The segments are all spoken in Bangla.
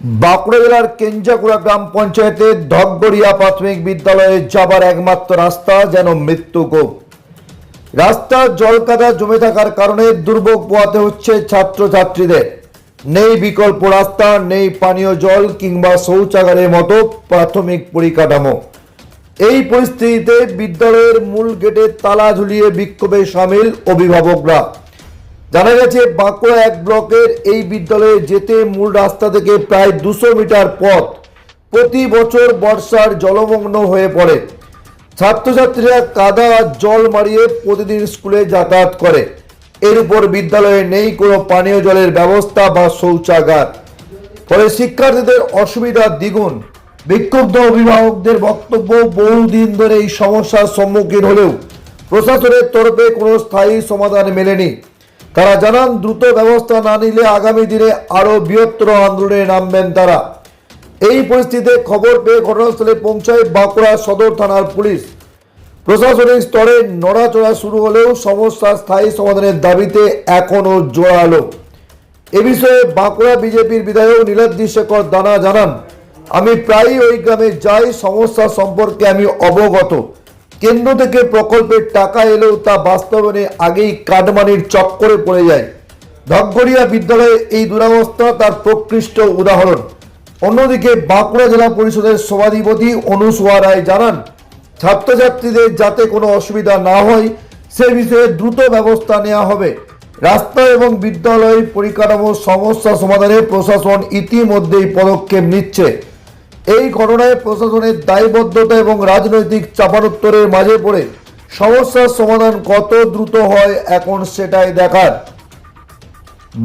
বাঁকুড়া জেলার কেঞ্জাকুড়া গ্রাম পঞ্চায়েতের ধগগড়িয়া প্রাথমিক বিদ্যালয়ে যাবার একমাত্র রাস্তা যেন মৃত্যুকূপ রাস্তার জলকাদা জমে থাকার কারণে দুর্ভোগ পোয়াতে হচ্ছে ছাত্রছাত্রীদের। নেই বিকল্প রাস্তা, নেই পানীয় জল কিংবা শৌচাগারের মতো প্রাথমিক পরিকাঠামো। এই পরিস্থিতিতে বিদ্যালয়ের মূল গেটে তালা ঝুলিয়ে বিক্ষোভে সামিল অভিভাবকরা। জানা গেছে, বাঁকুড়া এক ব্লকের এই বিদ্যালয়ে যেতে মূল রাস্তা থেকে প্রায় দুশো মিটার পথ প্রতি বছর বর্ষার জলমগ্ন হয়ে পড়ে। ছাত্রছাত্রীরা কাদা জল মারিয়ে প্রতিদিন স্কুলে যাতায়াত করে। এর উপর বিদ্যালয়ে নেই কোনো পানীয় জলের ব্যবস্থা বা শৌচাগার। ফলে শিক্ষার্থীদের অসুবিধা দ্বিগুণ। বিক্ষুব্ধ অভিভাবকদের বক্তব্য বহুদিন ধরে এই সমস্যার সম্মুখীন হলেও প্রশাসনের তরফে কোনো স্থায়ী সমাধান মেলেনি। তারা জানান, দ্রুত ব্যবস্থা না নিলে আগামী দিনে আরও বৃহত্তর আন্দোলনে নামবেন তারা। এই পরিস্থিতিতে খবর পেয়ে ঘটনাস্থলে পৌঁছায় বাঁকুড়া সদর থানার পুলিশ। প্রশাসনিক স্তরে নড়াচড়া শুরু হলেও সমস্যার স্থায়ী সমাধানের দাবিতে এখনও জোরালো। এ বিষয়ে বাঁকুড়া বিজেপির বিধায়ক নীলাদ্রি শেখর দানা জানান, আমি প্রায়ই ওই গ্রামে যাই, সমস্যা সম্পর্কে আমি অবগত। কেন্দ্র থেকে প্রকল্পের টাকা এলেও তা বাস্তবায়নে আগেই কাটমানির চক্করে পড়ে যায়। ধগগড়িয়া বিদ্যালয়ে এই দুরাবস্থা তার প্রকৃষ্ট উদাহরণ। অন্যদিকে বাঁকুড়া জেলা পরিষদের সভাধিপতি অনুসুয়া রায় জানান, ছাত্রছাত্রীদের যাতে কোনো অসুবিধা না হয়, সে বিষয়ে দ্রুত ব্যবস্থা নেওয়া হবে। রাস্তা এবং বিদ্যালয়ের পরিকাঠামো সমস্যা সমাধানে প্রশাসন ইতিমধ্যেই পদক্ষেপ নিচ্ছে। এই ঘটনায় প্রশাসনের দায়বদ্ধতা এবং রাজনৈতিক চাপানোত্তরের মাঝে পড়ে সমস্যার সমাধান কত দ্রুত হয় এখন সেটাই দেখার।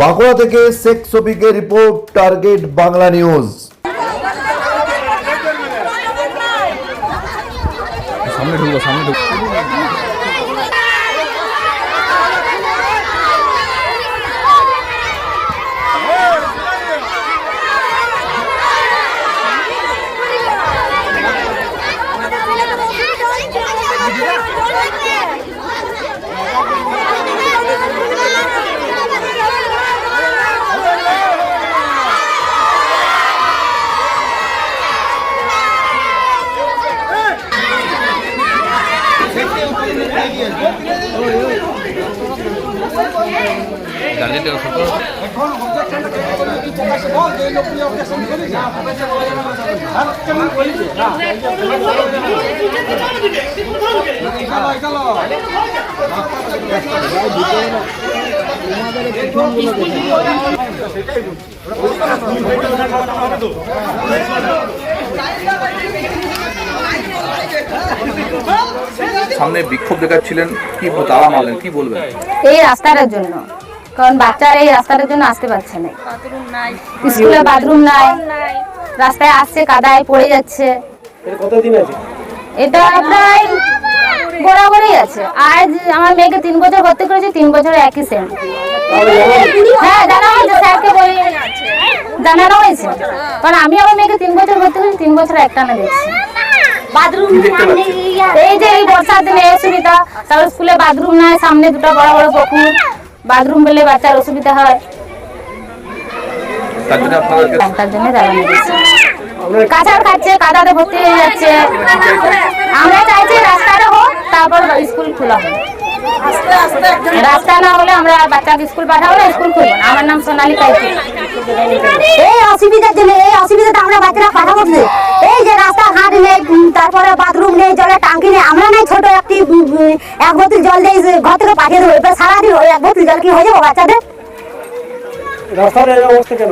বাঁকুড়া থেকে শেখ শফিকের রিপোর্ট, টার্গেট বাংলা নিউজ। সামনে ঢুকবো সামনে ঢুকবো। গাড়িটা ছোট সামনে বিক্ষোভ দেখাচ্ছিলেন। কি তারা মারলেন কি বলবেন? এই রাস্তাটার জন্য। কারণ বাচ্চারা এই রাস্তাটার জন্য আসতে পারছে না। স্কুলে বাথরুম নাই। রাস্তায় আসছে কাদায় পড়ে যাচ্ছে। এটা প্রায় বরাবরই আছে। আজ আমার মেয়েকে তিন বছর ভর্তি করেছে তিন বছর একই সেম হ্যাঁ জানা হয়েছে স্যারকে বলে। জানানো হয়েছে। কারণ আমি আমার মেয়েকে তিন বছর ভর্তি করেছি তিন বছর একটা না দেখছি বাথরুম এই যে এই বর্ষার দিনে অসুবিধা তারপর স্কুলে বাথরুম নাই সামনে দুটো বড় বড় পুকুর। বাথরুম বলে বাচ্চার অসুবিধা হয়। তার জন্য আপনাদেরকে তার জন্য দাঁড়ানো কাঁচার খাচ্ছে কাদাতে ভর্তি হয়ে যাচ্ছে। আমরা চাইছি রাস্তাটা হোক তারপর স্কুল খোলা হোক। রাস্তা না হলে আমরা বাচ্চাকে স্কুল পাঠাবো না স্কুল খুলবো না। আমার নাম সোনালী কাইতি এই অসুবিধার জন্য এই অসুবিধাটা আমরা বাচ্চারা পাঠাবো? এই যে রাস্তাঘাট নেই উম, তারপরে বাথরুম নেই জলের টাঙ্কি নেই আমরা নাই ছোট একটি এক বোতল জল দিয়ে ঘর থেকে পাঠিয়ে দেবো। এবার সারাদিন ওই এক বোতল জল কি হয়ে যাব বাচ্চাদের? রাস্তার এই অবস্থা কেন?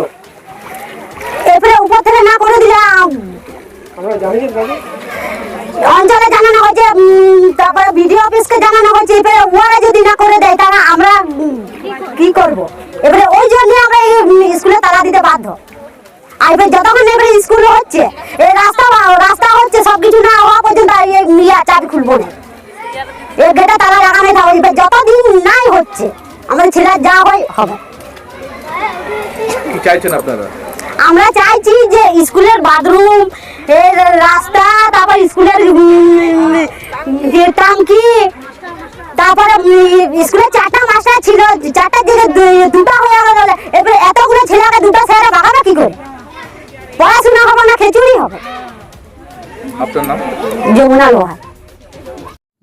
এরপরে উপর থেকে না করে দিলে আমরা জানি। অঞ্চলে জানানো হয়েছে তারপরে বিডিও অফিসকে জানানো হয়েছে, এবারে ওরা যদি না করে দেয়, তারা আমরা কি করব? এবারে ওই জন্য আমরা এই স্কুলে তালা দিতে বাধ্য। আর এবার যতক্ষণ এবারে স্কুল হচ্ছে এই রাস্তা রাস্তা হচ্ছে সব কিছু না হওয়া পর্যন্ত ইয়া চাবি খুলবো না। এই গেটে তালা লাগানোই থাকবে এবার যতদিন নাই হচ্ছে, আমাদের ছেলের যা হয় হবে। কি চাইছেন আপনারা? আমরা চাইছি যে স্কুলের বাথরুম রাস্তা তারপর স্কুলের যে টাঙ্কি তারপরে স্কুলে চারটা মাস্টার ছিল চারটা দিকে দুটো হয়ে গেল এবারে এতগুলো ছেলেকে দুটো স্যারে বাগাবে কি করে? পড়াশোনা হবে না খিচুড়ি হবে। আপনার নাম? যমুনা লোহার।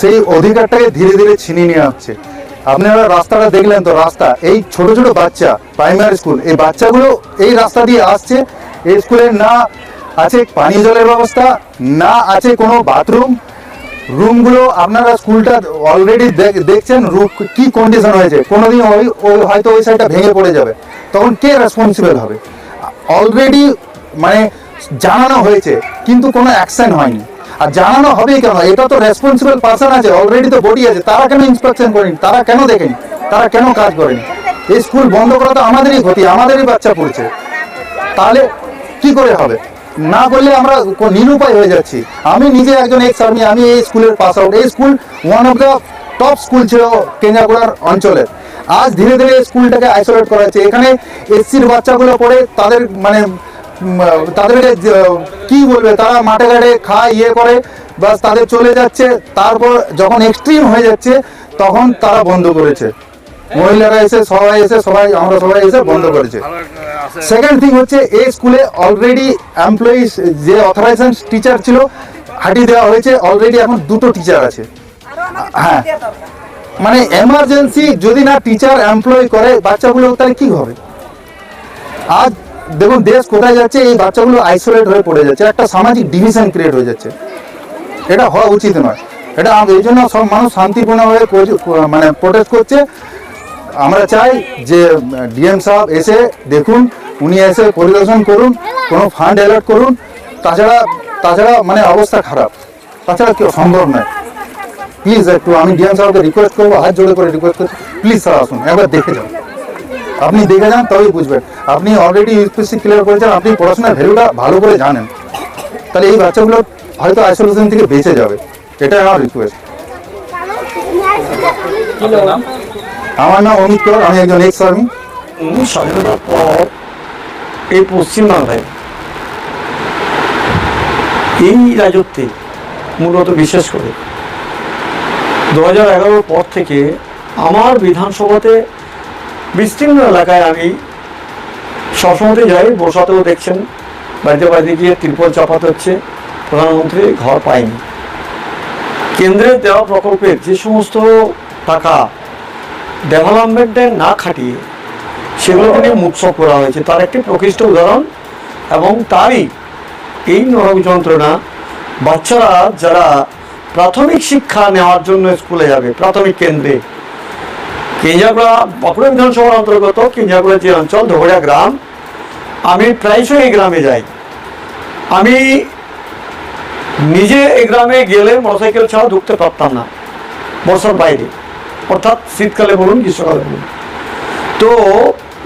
সেই অধিকারটাকে ধীরে ধীরে ছিনিয়ে নেওয়া হচ্ছে আপনারা রাস্তাটা দেখলেন তো, রাস্তা। এই ছোট ছোট বাচ্চা প্রাইমারি স্কুল এই বাচ্চাগুলো এই রাস্তা দিয়ে আসছে। এই স্কুলে না আছে পানীয় জলের ব্যবস্থা, না আছে কোনো বাথরুম রুমগুলো আপনারা স্কুলটা অলরেডি দেখছেন রুম কি কন্ডিশন হয়েছে। কোনোদিন ওই ওই হয়তো ওই সাইডটা ভেঙে পড়ে যাবে। তখন কে রেসপন্সিবল হবে? অলরেডি মানে জানানো হয়েছে, কিন্তু কোনো অ্যাকশন হয়নি। আর জানানো হবে কেন? এটা তো রেসপন্সিবল পার্সন আছে অলরেডি তো বডি আছে, তারা কেন ইন্সপেকশন করেনি? তারা কেন দেখেনি? তারা কেন কাজ করেনি? এই স্কুল বন্ধ করা তো আমাদেরই ক্ষতি, আমাদেরই বাচ্চা পড়ছে। তাহলে কি করে হবে? না করলে আমরা নিরুপায় হয়ে যাচ্ছি। আমি নিজে একজন এক্স আর্মি আমি এই স্কুলের পাস আউট এই school one of the top school ছিল কেঞ্জাকুড়ার অঞ্চলের আজ ধীরে ধীরে স্কুলটাকে আইসোলেট করা হচ্ছে। এখানে এসসির বাচ্চাগুলো পড়ে তাদের মানে তাদেরকে কি বলবে তারা মাঠে ঘাটে খায় ইয়ে করে বাস তাদের চলে যাচ্ছে। তারপর যখন এক্সট্রিম হয়ে যাচ্ছে তখন তারা বন্ধ করেছে। মহিলারা এসে সবাই এসে সবাই আমরা সবাই এসে বন্ধ করেছে। সেকেন্ড থিং হচ্ছে এই স্কুলে অলরেডি এমপ্লয়িজ যে অথরাইজেশন টিচার ছিল হাঁটিয়ে দেওয়া হয়েছে। অলরেডি এখন দুটো টিচার আছে। হ্যাঁ। মানে এমার্জেন্সি যদি না টিচার এমপ্লয় করে বাচ্চাগুলো তাহলে কি হবে? আজ দেখুন, দেশ কোথায় যাচ্ছে, এই বাচ্চাগুলো আইসোলেট হয়ে পড়ে যাচ্ছে, একটা সামাজিক ডিভিশন ক্রিয়েট হয়ে যাচ্ছে। এটা হওয়া উচিত নয়। এটা এই জন্য সব মানুষ শান্তিপূর্ণভাবে মানে প্রোটেস্ট করছে। আমরা চাই যে ডিএম সাহেব এসে দেখুন, উনি এসে পরিদর্শন করুন, কোনো ফান্ড অ্যালার্ট করুন। তাছাড়া তাছাড়া মানে অবস্থা খারাপ। তাছাড়া কেউ সম্ভব নয়। প্লিজ একটু আমি ডিএম সাহেবকে রিকোয়েস্ট করব, হাত জোড়ে করে রিকোয়েস্ট করছি। প্লিজ স্যার আসুন, একবার দেখে যান। আপনি দেখে যান তবেই বুঝবেন। আপনি অলরেডি ইউপিএসসি ক্লিয়ার করেছেন আপনি পড়াশোনার ভ্যালুটা ভালো করে জানেন। তাহলে এই বাচ্চাগুলো হয়তো আইসোলেশন থেকে বেঁচে যাবে। এটাই আমার রিকোয়েস্ট আমার নাম অমিত কর আমি একজন এক্স আর্মি স্বাধীনতার পর এই পশ্চিমবাংলায় এই রাজত্বে মূলত বিশেষ করে। দু হাজার পর থেকে আমার বিধানসভাতে বিস্তীর্ণ এলাকায় আমি সবসময়তে যাই বসাতেও দেখছেন, বাড়িতে বাড়িতে গিয়ে ত্রিপল চাপাতে হচ্ছে, প্রধানমন্ত্রী ঘর পায়নি। কেন্দ্রের দেওয়া প্রকল্পের যে সমস্ত টাকা ডেভেলপমেন্টে না খাটিয়ে সেগুলোকে নিয়ে উৎসব করা হয়েছে, তার একটি প্রকৃষ্ট উদাহরণ এবং তারই এই নরক যন্ত্রণা বাচ্চারা যারা প্রাথমিক শিক্ষা নেওয়ার জন্য স্কুলে যাবে, প্রাথমিক কেন্দ্রে কেঞ্জাগুড়া বাঁকুড়া বিধানসভার অন্তর্গত কেঞ্জাগুড়া যে অঞ্চল ধোগড়া গ্রাম, আমি প্রায়শই এই গ্রামে যাই। আমি নিজে এই গ্রামে গেলে মোটরসাইকেল ছাড়া ঢুকতে পারতাম না, বর্ষার বাইরে। অর্থাৎ শীতকালে বলুন, গ্রীষ্মকালে বলুন। তো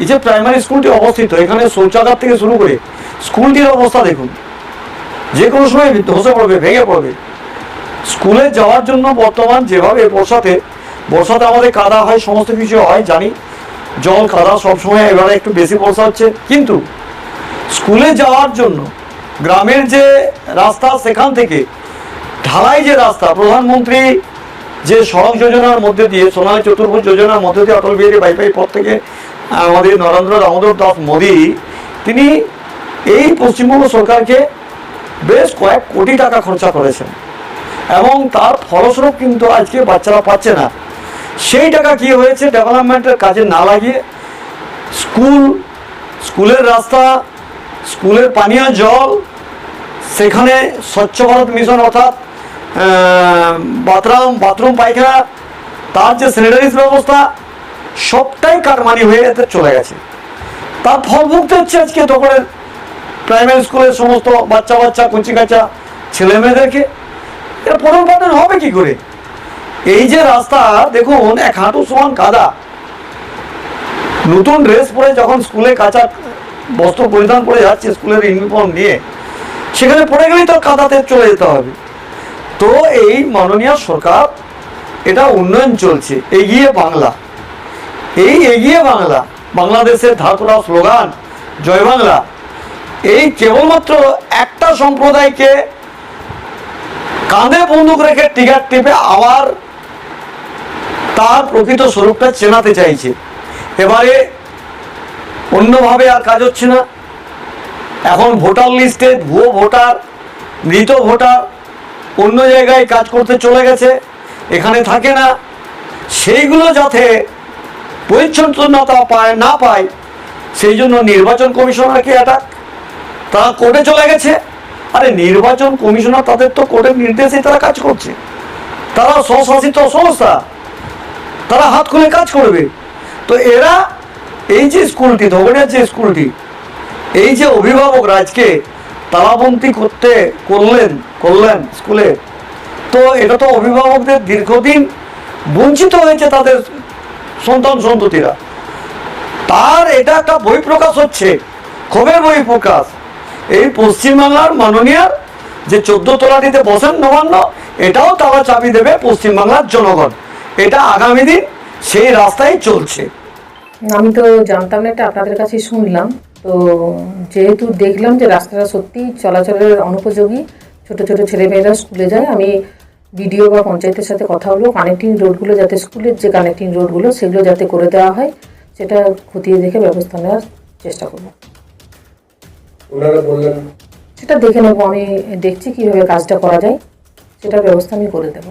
এই যে প্রাইমারি স্কুলটি অবস্থিত, এখানে শৌচাগার থেকে শুরু করে স্কুলটির অবস্থা দেখুন। যে কোনো সময় ধসে পড়বে, ভেঙে পড়বে। স্কুলে যাওয়ার জন্য বর্তমান যেভাবে বর্ষাতে বর্ষাতে আমাদের কাদা হয়, সমস্ত কিছু হয়, জানি। জল, কাদা সবসময় এবারে একটু বেশি বর্ষা হচ্ছে। কিন্তু স্কুলে যাওয়ার জন্য গ্রামের যে রাস্তা, সেখান থেকে ঢালাই যে রাস্তা, প্রধানমন্ত্রী যে সড়ক যোজনার মধ্যে দিয়ে, সোনালী চতুর্ভুজ যোজনার মধ্যে দিয়ে অটল বিহারী বাইপাই পথ থেকে আমাদের নরেন্দ্র দামোদর দাস মোদী, তিনি এই পশ্চিমবঙ্গ সরকারকে বেশ কয়েক কোটি টাকা খরচা করেছেন। এবং তার ফলস্বরূপ কিন্তু আজকে বাচ্চারা পাচ্ছে না। সেই টাকা কি হয়েছে? ডেভেলপমেন্টের কাজে না লাগিয়ে স্কুল স্কুলের রাস্তা স্কুলের পানীয় জল, সেখানে স্বচ্ছ ভারত মিশন অর্থাৎ বাথরুম বাথরুম পায়খানা, তার যে স্যানিটারিজ ব্যবস্থা, সবটাই কারমানি হয়ে এতে চলে গেছে। তার ফল ভুগতে হচ্ছে আজকে তখন প্রাইমারি স্কুলের সমস্ত বাচ্চা বাচ্চা কচি কাচা ছেলে মেয়েদেরকে এটা পাঠন হবে কি করে? এই যে রাস্তা, দেখুন, এক হাঁটু সমান কাদা। নতুন ড্রেস পরে যখন স্কুলে কাঁচা বস্ত্র পরিধান করে যাচ্ছে স্কুলের ইউনিফর্ম নিয়ে, সেখানে পড়ে গেলেই তো কাদাতে চলে যেতে হবে। তো এই মাননীয় সরকার, এটা উন্নয়ন চলছে, এগিয়ে বাংলা। এই এগিয়ে বাংলা, বাংলাদেশের ধাতুরা স্লোগান, জয় বাংলা। এই কেবলমাত্র একটা সম্প্রদায়কে কাঁধে বন্দুক রেখে টিকার টিপে আবার তার প্রকৃত স্বরূপটা চেনাতে চাইছে। এবারে অন্যভাবে আর কাজ হচ্ছে না। এখন ভোটার লিস্টে ভুয়ো ভোটার, মৃত ভোটার অন্য জায়গায় কাজ করতে চলে গেছে, এখানে থাকে না। সেইগুলো যাতে পরিচ্ছন্নতা পায়, না পায়, সেই জন্য নির্বাচন কমিশনারকে অ্যাটাক তারা কোর্টে চলে গেছে। আরে নির্বাচন কমিশনার তাদের তো কোর্টের নির্দেশে তারা কাজ করছে। তারা স্বশাসিত সংস্থা। তারা হাত খুলে কাজ করবে। তো এরা এই যে স্কুলটি ধগড়িয়ার যে স্কুলটি, এই যে অভিভাবক রাজকে তালাবন্দি করতে করলেন করলেন স্কুলে, তো এটা তো অভিভাবকদের দীর্ঘদিন বঞ্চিত হয়েছে তাদের সন্তান সন্ততিরা। তার এটা একটা বই প্রকাশ হচ্ছে, ক্ষোভের বই প্রকাশ। এই পশ্চিমবাংলার মাননীয় যে চোদ্দ তলাটিতে বসেন নবান্ন, এটাও তারা চাবি দেবে পশ্চিমবাংলার জনগণ। এটা আগামী দিন সেই রাস্তায় চলছে। আমি তো জানতাম না এটা আপনাদের কাছে শুনলাম। তো যেহেতু দেখলাম যে রাস্তাটা সত্যি চলাচলের অনুপযোগী ছোট ছোট ছেলেমেয়েরা স্কুলে যায় আমি বিডিও বা পঞ্চায়েতের সাথে কথা বলব কানেক্টিং রোডগুলো যাতে স্কুলের যে কানেক্টিং রোডগুলো সেগুলো যাতে করে দেওয়া হয় সেটা খতিয়ে দেখে ব্যবস্থা নেওয়ার চেষ্টা করব। ওনারা বললেন সেটা দেখে নেব আমি দেখছি কীভাবে কাজটা করা যায় সেটার ব্যবস্থা আমি করে দেবো।